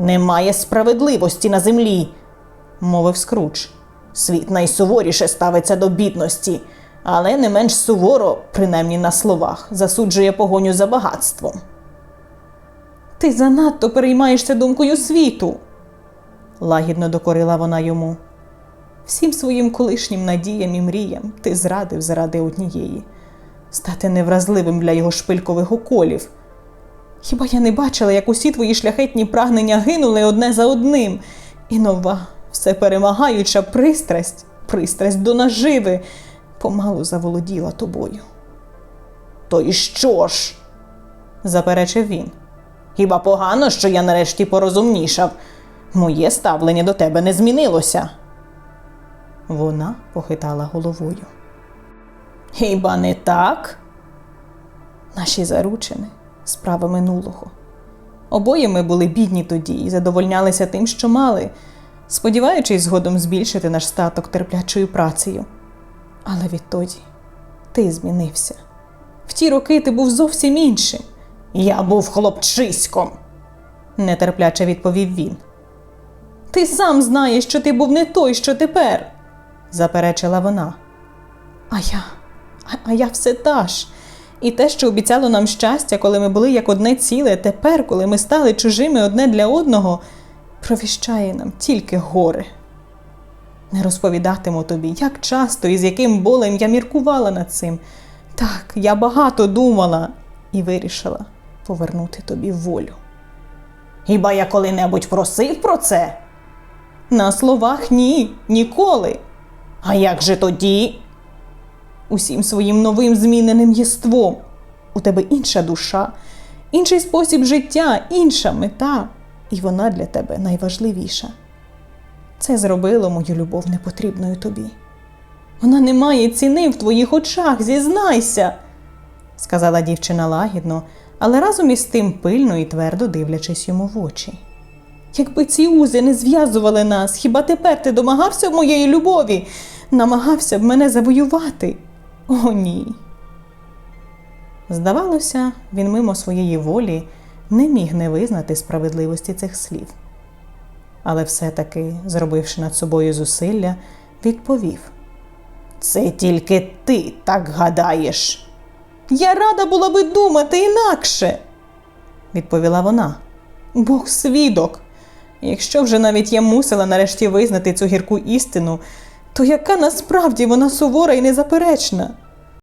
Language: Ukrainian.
Немає справедливості на землі, мовив Скрудж. Світ найсуворіше ставиться до бідності, але не менш суворо, принаймні на словах, засуджує погоню за багатством. Ти занадто переймаєшся думкою світу, лагідно докорила вона йому. Всім своїм колишнім надіям і мріям ти зрадив заради однієї стати невразливим для його шпилькових уколів. Хіба я не бачила, як усі твої шляхетні прагнення гинули одне за одним, і нова, все перемагаюча пристрасть, пристрасть до наживи, помалу заволоділа тобою. То і що ж? заперечив він. Хіба погано, що я нарешті порозумнішав? Моє ставлення до тебе не змінилося. Вона похитала головою. Хіба не так? Наші заручини справа минулого. Обоє ми були бідні тоді і задовольнялися тим, що мали, сподіваючись згодом збільшити наш статок терплячою працею. Але відтоді ти змінився. В ті роки ти був зовсім іншим. Я був хлопчиськом, нетерпляче відповів він. Ти сам знаєш, що ти був не той, що тепер, заперечила вона. А я, а, а я все та ж. І те, що обіцяло нам щастя, коли ми були як одне ціле, тепер, коли ми стали чужими одне для одного, провіщає нам тільки горе. Не розповідатиму тобі, як часто і з яким болем я міркувала над цим. Так, я багато думала і вирішила повернути тобі волю. Хіба я коли-небудь просив про це? На словах ні, ніколи. А як же тоді? Усім своїм новим зміненим єством. У тебе інша душа, інший спосіб життя, інша мета, і вона для тебе найважливіша. Це зробило мою любов непотрібною тобі. Вона не має ціни в твоїх очах, зізнайся, сказала дівчина лагідно, але разом із тим пильно і твердо дивлячись йому в очі. Якби ці узи не зв'язували нас, хіба тепер ти домагався моєї любові, намагався б мене завоювати? О, ні. Здавалося, він мимо своєї волі не міг не визнати справедливості цих слів. Але все-таки, зробивши над собою зусилля, відповів: Це тільки ти так гадаєш. Я рада була би думати інакше, відповіла вона. Бог свідок. Якщо вже навіть я мусила нарешті визнати цю гірку істину, то яка насправді вона сувора і незаперечна?